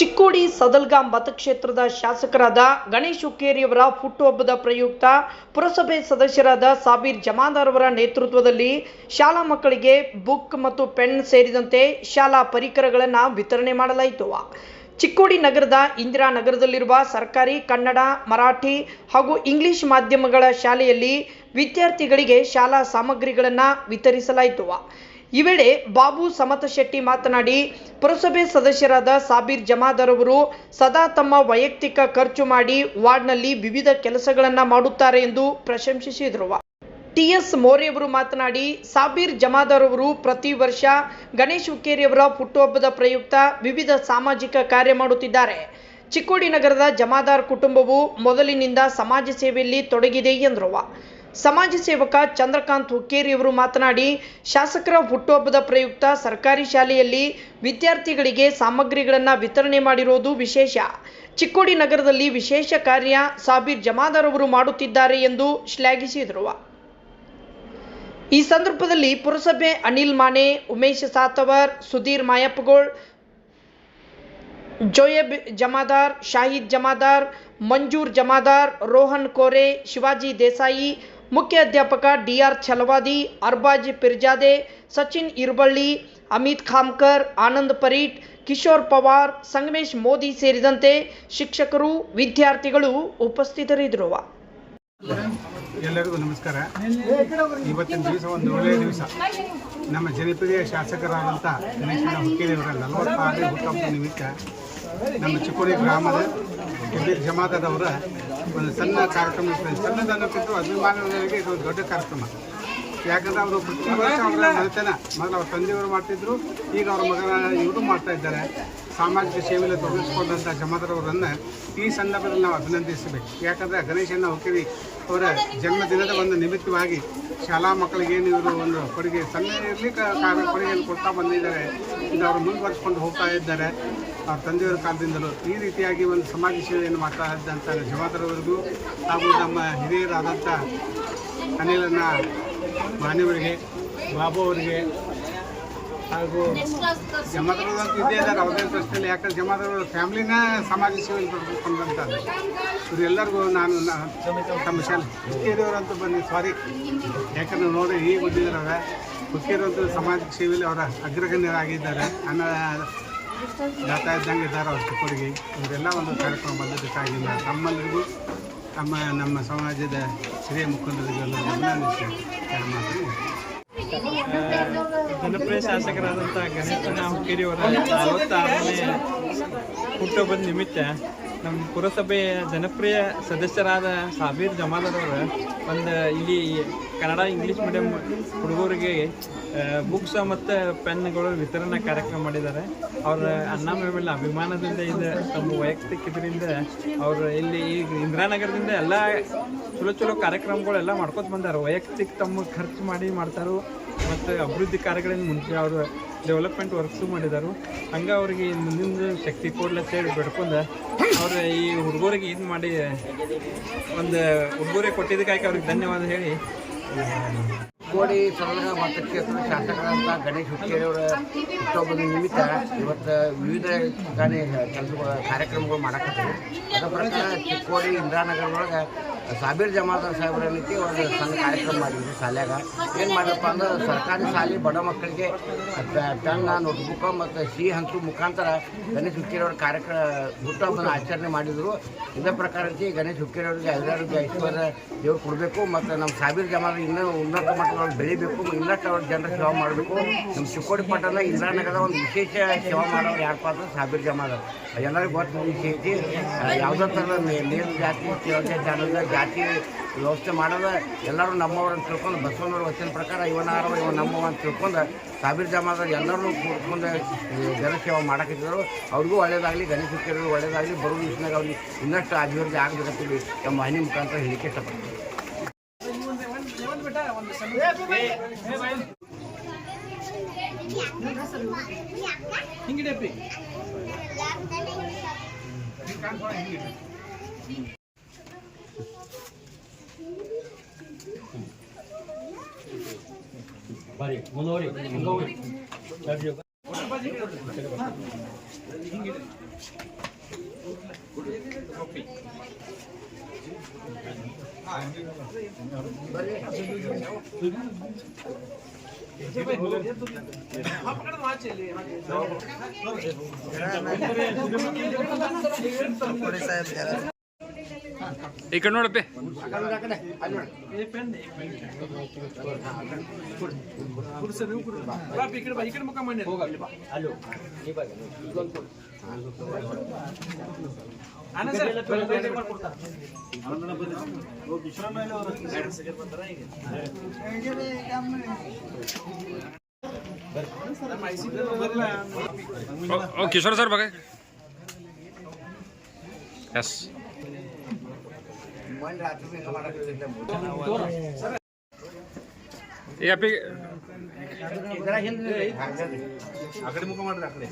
ಚಿಕ್ಕೋಡಿ ಸದಲ್ಗಾಂ ಮತಕ್ಷೇತ್ರದ ಶಾಸಕರಾದ ಗಣೇಶ್ ಹುಕ್ಕೇರಿಯವರ ಹುಟ್ಟುಹಬ್ಬದ ಪ್ರಯುಕ್ತ ಪುರಸಭೆ ಸದಸ್ಯರಾದ ಸಾಬೀರ್ ಜಮಾದಾರ್ ಅವರ ನೇತೃತ್ವದಲ್ಲಿ ಶಾಲಾ ಮಕ್ಕಳಿಗೆ ಬುಕ್ ಮತ್ತು ಪೆನ್ ಸೇರಿದಂತೆ ಶಾಲಾ ಪರಿಕರಗಳನ್ನು ವಿತರಣೆ ಮಾಡಲಾಯಿತು. ಚಿಕ್ಕೋಡಿ ನಗರದ ಇಂದಿರಾನಗರದಲ್ಲಿರುವ ಸರ್ಕಾರಿ, ಕನ್ನಡ, ಮರಾಠಿ ಹಾಗೂ ಇಂಗ್ಲಿಷ್ ಮಾಧ್ಯಮಗಳ ಶಾಲೆಯಲ್ಲಿ ವಿದ್ಯಾರ್ಥಿಗಳಿಗೆ ಶಾಲಾ ಸಾಮಗ್ರಿಗಳನ್ನು ವಿತರಿಸಲಾಯಿತು. ಈ ವೇಳೆ ಬಾಬು ಸಮತ ಶೆಟ್ಟಿ ಮಾತನಾಡಿ ಪುರಸಭೆ ಸದಸ್ಯರಾದ ಸಾಬೀರ್ ಜಮಾದಾರ್ ಅವರು ಸದಾ ತಮ್ಮ ವೈಯಕ್ತಿಕ ಖರ್ಚು ಮಾಡಿ ವಾರ್ಡ್ನಲ್ಲಿ ವಿವಿಧ ಕೆಲಸಗಳನ್ನು ಮಾಡುತ್ತಾರೆ ಎಂದು ಪ್ರಶಂಸಿಸಿದರು. ಟಿಎಸ್ ಮೋರೆಯವರು ಮಾತನಾಡಿ, ಸಾಬೀರ್ ಜಮಾದರ್ ಅವರು ಪ್ರತಿ ವರ್ಷ ಗಣೇಶ್ ಹುಕ್ಕೇರಿಯವರ ಹುಟ್ಟುಹಬ್ಬದ ಪ್ರಯುಕ್ತ ವಿವಿಧ ಸಾಮಾಜಿಕ ಕಾರ್ಯ ಮಾಡುತ್ತಿದ್ದಾರೆ. ಚಿಕ್ಕೋಡಿ ನಗರದ ಜಮಾದಾರ್ ಕುಟುಂಬವು ಮೊದಲಿನಿಂದ ಸಮಾಜ ಸೇವೆಯಲ್ಲಿ ತೊಡಗಿದೆ ಎಂದರು. ಸಮಾಜ ಸೇವಕ ಚಂದ್ರಕಾಂತ್ ಹುಕ್ಕೇರಿ ಅವರು ಮಾತನಾಡಿ, ಶಾಸಕರ ಹುಟ್ಟುಹಬ್ಬದ ಪ್ರಯುಕ್ತ ಸರ್ಕಾರಿ ಶಾಲೆಯಲ್ಲಿ ವಿದ್ಯಾರ್ಥಿಗಳಿಗೆ ಸಾಮಗ್ರಿಗಳನ್ನು ವಿತರಣೆ ಮಾಡಿರುವುದು ವಿಶೇಷ. ಚಿಕ್ಕೋಡಿ ನಗರದಲ್ಲಿ ವಿಶೇಷ ಕಾರ್ಯ ಸಾಬೀರ್ ಜಮಾದಾರ್ ಅವರು ಮಾಡುತ್ತಿದ್ದಾರೆ ಎಂದು ಶ್ಲಾಘಿಸಿದರು. ಈ ಸಂದರ್ಭದಲ್ಲಿ ಪುರಸಭೆ ಅನಿಲ್ ಮಾನೆ ಉಮೇಶ್ ಸಾತವರ್, ಸುಧೀರ್ ಮಾಯಪ್ಪಗೋಳ್, ಜೋಯಬ್ ಜಮಾದಾರ್, ಶಾಹಿದ್ ಜಮಾದಾರ್, ಮಂಜೂರ್ ಜಮಾದಾರ್, ರೋಹನ್ ಕೋರೆ, ಶಿವಾಜಿ ದೇಸಾಯಿ ಮುಖ್ಯ ಅಧ್ಯಾಪಕ ಡಿಆರ್ ಛಲವಾದಿ, ಅರ್ಬಾಜ್ ಪಿರ್ಜಾದೆ, ಸಚಿನ್ ಇರ್ಬಳ್ಳಿ, ಅಮಿತ್ ಖಾಮ್ಕರ್, ಆನಂದ್ ಪರೀಟ್, ಕಿಶೋರ್ ಪವಾರ್, ಸಂಗಮೇಶ್ ಮೋದಿ ಸೇರಿದಂತೆ ಶಿಕ್ಷಕರು, ವಿದ್ಯಾರ್ಥಿಗಳು ಉಪಸ್ಥಿತರಿದ್ದರು. ಎಲ್ಲರಿಗೂ ನಮಸ್ಕಾರ. ಇವತ್ತಿನ ದಿವಸ ಒಂದು ಒಳ್ಳೆಯ ದಿವಸ. ನಮ್ಮ ಜನಪ್ರಿಯ ಶಾಸಕರಾದಂಥ ಗಣೇಶನ ಹುಕ್ಕೇರಿಯವರ ನಲವತ್ತಾರನೇ ಹುಟ್ಟುಹಬ್ಬದ ನಿಮಿತ್ತ ನಮ್ಮ ಚಿಕ್ಕೋಡಿ ಗ್ರಾಮದ ಜಮಾತದವರ ಒಂದು ಸಣ್ಣ ಕಾರ್ಯಕ್ರಮ ಸಣ್ಣದನ್ನ ಸಣ್ಣದನ್ನಕ್ಕಿಂತ ಅಭಿಮಾನಿಗಳಿಗೆ ಇದು ದೊಡ್ಡ ಕಾರ್ಯಕ್ರಮ. ಯಾಕಂದ್ರೆ ಅವರು ಪ್ರತಿ ವರ್ಷ ಅವರ ಮನೆತನ ಮೊದಲು ಅವ್ರ ತಂದೆಯವರು ಮಾಡ್ತಿದ್ರು. ಈಗ ಅವ್ರ ಮಗನ ಇವರು ಮಾಡ್ತಾ ಇದ್ದಾರೆ. ಸಾಮಾಜಿಕ ಸೇವೆಯಲ್ಲಿ ತೊಡಗಿಸ್ಕೊಂಡಂಥ ಜಮಾದರವರನ್ನು ಈ ಸಂದರ್ಭದಲ್ಲಿ ನಾವು ಅಭಿನಂದಿಸಬೇಕು. ಯಾಕಂದರೆ ಗಣೇಶನ ಹುಕ್ಕೇರಿ ಅವರ ಜನ್ಮದಿನದ ಒಂದು ನಿಮಿತ್ತವಾಗಿ ಶಾಲಾ ಮಕ್ಕಳಿಗೆ ಏನು ಇವರು ಒಂದು ಕೊಡುಗೆ, ಸಣ್ಣ ಇರಲಿ ಕೊಡುಗೆಯನ್ನು ಕೊಡ್ತಾ ಬಂದಿದ್ದಾರೆ. ಇದು ಅವರು ಮುಂದುವರಿಸ್ಕೊಂಡು ಹೋಗ್ತಾ ಇದ್ದಾರೆ. ಅವ್ರ ತಂದೆಯವರ ಕಾಲದಿಂದಲೂ ಈ ರೀತಿಯಾಗಿ ಒಂದು ಸಮಾಜ ಸೇವೆಯನ್ನು ಮಾಡ್ತಾ ಇದ್ದಂಥ ಜವಾಬ್ದಾರವರೆಗೂ ಹಾಗೂ ನಮ್ಮ ಹಿರಿಯರಾದಂಥ ಅನಿಲನ್ನ ಮಾನ್ಯವರಿಗೆ ಬಾಬು ಅವರಿಗೆ ಹಾಗೂ ಜಮಾದರವರು ಅಂತ ಇದ್ದೇ ಇದ್ದಾರೆ ಅವ್ರದೇ ಪ್ರಶ್ನೆಯಲ್ಲಿ ಯಾಕಂದ್ರೆ ಜಮಾದರವರ ಫ್ಯಾಮಿಲಿನ ಸಮಾಜ ಸೇವೆಯಲ್ಲಿ ತೊಡಗಿಕೊಂಡಂಥದ್ದು ಇವರೆಲ್ಲರಿಗೂ ನಾನು ತಮ್ಮ ಶಾಲೆ ಹುಕ್ಕೇರಿಯವರಂತೂ ಬನ್ನಿ ಸಾರಿ ಯಾಕಂದ್ರೆ ನೋಡಿ ಈಗ ಬಂದಿದ್ದಾರೆ ಹುಕ್ಕೇರಿಯವಂತೂ ಸಮಾಜ ಸೇವೆಯಲ್ಲಿ ಅವರ ಅಗ್ರಗಣ್ಯರಾಗಿದ್ದಾರೆ. ಅನ್ನ ದಾತಾ ಇದ್ದಂಗೆ ಇದ್ದಾರೆ ಅವ್ರ ಚಿಕ್ಕೋಡಿಗೆ ಇವರೆಲ್ಲ ಒಂದು ಕಾರ್ಯಕ್ರಮ ಬಂದಿದ್ದಕ್ಕಾಗಿ ನಾನು ತಮ್ಮೆಲ್ಲರಿಗೂ ನಮ್ಮ ನಮ್ಮ ಸಮಾಜದ ಹಿರಿಯ ಮುಖಂಡರಿಗೆ ಎಲ್ಲ ಅಭಿನಂದಿಸಿ ಎರಡು ಮಾತು ಜನಪ್ರಿಯ ಶಾಸಕರಾದಂಥ ಗಣೇಶನ ಹುಕ್ಕೇರಿಯವರ ನಲವತ್ತಾರನೇ ಹುಟ್ಟುಹಬ್ಬದ ನಿಮಿತ್ತ ನಮ್ಮ ಪುರಸಭೆಯ ಜನಪ್ರಿಯ ಸದಸ್ಯರಾದ ಸಾಬೀರ್ ಜಮಾದಾರ್ ಅವರು ಒಂದು ಇಲ್ಲಿ ಕನ್ನಡ ಇಂಗ್ಲೀಷ್ ಮೀಡಿಯಂ ಹುಡುಗರಿಗೆ ಬುಕ್ಸ್ ಮತ್ತು ಪೆನ್ಗಳು ವಿತರಣಾ ಕಾರ್ಯಕ್ರಮ ಮಾಡಿದ್ದಾರೆ. ಅವರ ಅಣ್ಣ ಮೇಲೆ ಅಭಿಮಾನದಿಂದ ಇದೆ ತಮ್ಮ ವೈಯಕ್ತಿಕ ಇದರಿಂದ ಅವರು ಇಲ್ಲಿ ಈಗ ಇಂದಿರಾನಗರದಿಂದ ಎಲ್ಲ ಚಲೋ ಚಲೋ ಕಾರ್ಯಕ್ರಮಗಳೆಲ್ಲ ಮಾಡ್ಕೊತ ಬಂದಾರ. ವೈಯಕ್ತಿಕ ತಮ್ಮ ಖರ್ಚು ಮಾಡಿ ಮಾಡ್ತಾರೋ ಮತ್ತು ಅಭಿವೃದ್ಧಿ ಕಾರ್ಯಗಳಿಂದ ಮುಂಚೆ ಅವರು ಡೆವಲಪ್ಮೆಂಟ್ ವರ್ಕ್ಸು ಮಾಡಿದರು. ಹಂಗೆ ಅವ್ರಿಗೆ ಮುಂದಿನ ಶಕ್ತಿ ಕೊಡ್ಲತ್ತ ಹೇಳಿ ಬೆಡ್ಕೊಂಡು ಅವ್ರು ಈ ಹುಡುಗರಿಗೆ ಇದು ಮಾಡಿ ಒಂದು ಉಡುಗೊರೆ ಕೊಟ್ಟಿದ್ದಕ್ಕಾಗಿ ಅವ್ರಿಗೆ ಧನ್ಯವಾದ ಹೇಳಿ. ಕೋಡಿ ಸರಳಗ ಮತಕ್ಷೇತ್ರದ ಶಾಸಕರಾದಂಥ ಗಣೇಶ್ ಹುಕ್ಕೇರಿಯವರ ಹುಟ್ಟುಹಬ್ಬದ ನಿಮಿತ್ತ ಇವತ್ತು ವಿವಿಧ ಕಾರ್ಯಕ್ರಮಗಳು ಮಾಡಕತ್ತೀವಿ. ಅದರ ಪ್ರಕಾರ ಚಿಕ್ಕೋಡಿ ಇಂದಿರಾನಗರದೊಳಗೆ ಸಾಬೀರ್ ಜಮಾದಾರ್ ಏನೈತಿ ಒಂದು ಸಣ್ಣ ಕಾರ್ಯಕ್ರಮ ಮಾಡಿದ್ವಿ ಶಾಲ್ಯಾಗ. ಏನು ಮಾಡಪ್ಪ ಅಂದ್ರೆ ಸರ್ಕಾರಿ ಶಾಲೆ ಬಡ ಮಕ್ಕಳಿಗೆ ಪೆನ್ನ ನೋಟ್ಬುಕ್ ಮತ್ತು ಸಿಹಿ ಹಂಚು ಮುಖಾಂತರ ಗಣೇಶ್ ಹುಕ್ಕೇರಿಯವ್ರ ಕಾರ್ಯಕ್ರಮ ಹುಟ್ಟುಹಬ್ಬನ ಆಚರಣೆ ಮಾಡಿದರು. ಇದೇ ಪ್ರಕಾರಕ್ಕೆ ಗಣೇಶ್ ಹುಕ್ಕೇರಿಯವರಿಗೆ ಎಲ್ಲರಿಗೂ ಐಶ್ವರ್ಯ ದೇವ್ರು ಕೊಡಬೇಕು ಮತ್ತು ನಮ್ಮ ಸಾಬೀರ್ ಜಮಾದ ಇನ್ನೂ ಉನ್ನತ ಮಟ್ಟದೊಳಗೆ ಬೆಳಿಬೇಕು, ಇನ್ನಷ್ಟು ಅವ್ರ ಜನರ ಸೇವೆ ಮಾಡಬೇಕು. ನಮ್ಮ ಚಿಕ್ಕೋಡಿ ಪಟ್ಟಣ ಇಂದ್ರಾನಗರದ ಒಂದು ವಿಶೇಷ ಸೇವೆ ಮಾಡೋರು ಯಾರಪ್ಪ ಅಂದ್ರೆ ಸಾಬೀರ್ ಜಮಾದಾರ್ ಎಲ್ಲರಿಗೂ ಗೊತ್ತು ವಿಶೇಷ ಯಾವುದೇ ಥರದ ನೀರು ಜಾತಿ ಜಾನದ ಜಾತಿ ವ್ಯವಸ್ಥೆ ಮಾಡೋದು ಎಲ್ಲರೂ ನಮ್ಮವ್ರನ್ನ ಅಂತ ತಿಳ್ಕೊಂಡು ಬಸವನವ್ರ ವಚನ ಪ್ರಕಾರ ಇವನಾರವ ಇವ ನಮ್ಮವ ಅಂತ ತಿಳ್ಕೊಂಡು ಸಾಬೀರ್ ಜಮಾದ ಎಲ್ಲರೂ ಕೂತ್ಕೊಂಡು ಜನಸೇವೆ ಮಾಡಕ್ಕಿದ್ದರು ಅವ್ರಿಗೂ ಒಳ್ಳೇದಾಗಲಿ ಗಣೇಶ ಹುಕ್ಕೇರಿಗೂ ಒಳ್ಳೇದಾಗಲಿ ಬರೋ ದಿವಸನಾಗ ಅವ್ರಿಗೆ ಇನ್ನಷ್ಟು ಅಭಿವೃದ್ಧಿ ಆಗಬೇಕಂತೇಳಿ ನಮ್ಮ ಮನೆ ಮುಖಾಂತರ ಹೇಳಿಕೆ ಇಷ್ಟಪಡ್ತೀನಿ ಬರ್ರಿ ಮುಂದುವರಿ ಹಿಂಗೋಗ್ರಿ ಈ ಕಡೆ ನೋಡಪ್ಪೆ. ಕಿಶೋರ್ ಸರ್ ಬघा ಎಸ್ ಈಗ ಅಪ್ಪಿ ಇದರ ಹಿಂದೆ ಹಾಗದೆ. ಆ ಕಡೆ ಮುಖ ಮಾಡ್ರಿ ಆ ಕಡೆ